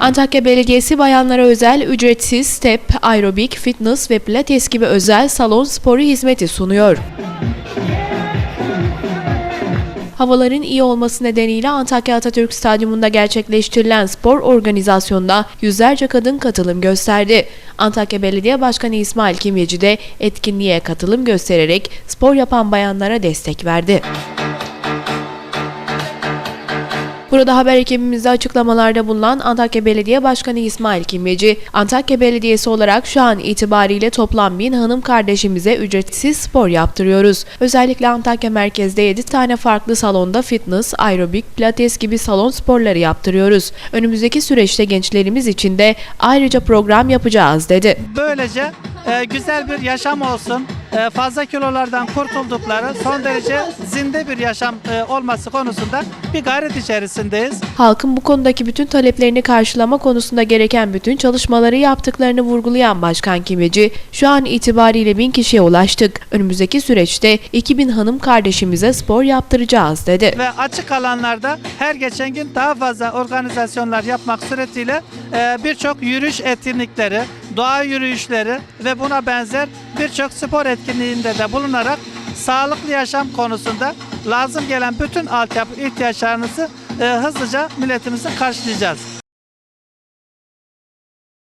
Antakya Belediyesi bayanlara özel ücretsiz step, aerobik, fitness ve pilates gibi özel salon sporu hizmeti sunuyor. Havaların iyi olması nedeniyle Antakya Atatürk Stadyumunda gerçekleştirilen spor organizasyonuna yüzlerce kadın katılım gösterdi. Antakya Belediye Başkanı İsmail Kimyeci de etkinliğe katılım göstererek spor yapan bayanlara destek verdi. Burada haber ekibimizde açıklamalarda bulunan Antakya Belediye Başkanı İsmail Kimyeci, Antakya Belediyesi olarak şu an itibariyle toplam bin hanım kardeşimize ücretsiz spor yaptırıyoruz. Özellikle Antakya merkezde 7 tane farklı salonda fitness, aerobik, pilates gibi salon sporları yaptırıyoruz. Önümüzdeki süreçte gençlerimiz için de ayrıca program yapacağız dedi. Böylece e, güzel bir yaşam olsun, fazla kilolardan kurtuldukları, son derece zinde bir yaşam e, olması konusunda bir gayret içerisindeyiz. Halkın bu konudaki bütün taleplerini karşılama konusunda gereken bütün çalışmaları yaptıklarını vurgulayan Başkan Kimyeci, şu an itibariyle bin kişiye ulaştık. Önümüzdeki süreçte 2000 hanım kardeşimize spor yaptıracağız dedi. Ve açık alanlarda her geçen gün daha fazla organizasyonlar yapmak suretiyle e, birçok yürüyüş etkinlikleri, doğa yürüyüşleri ve buna benzer birçok spor etkinliğinde de bulunarak sağlıklı yaşam konusunda lazım gelen bütün altyapı ihtiyaçlarınızı e, hızlıca milletimizin karşılayacağız.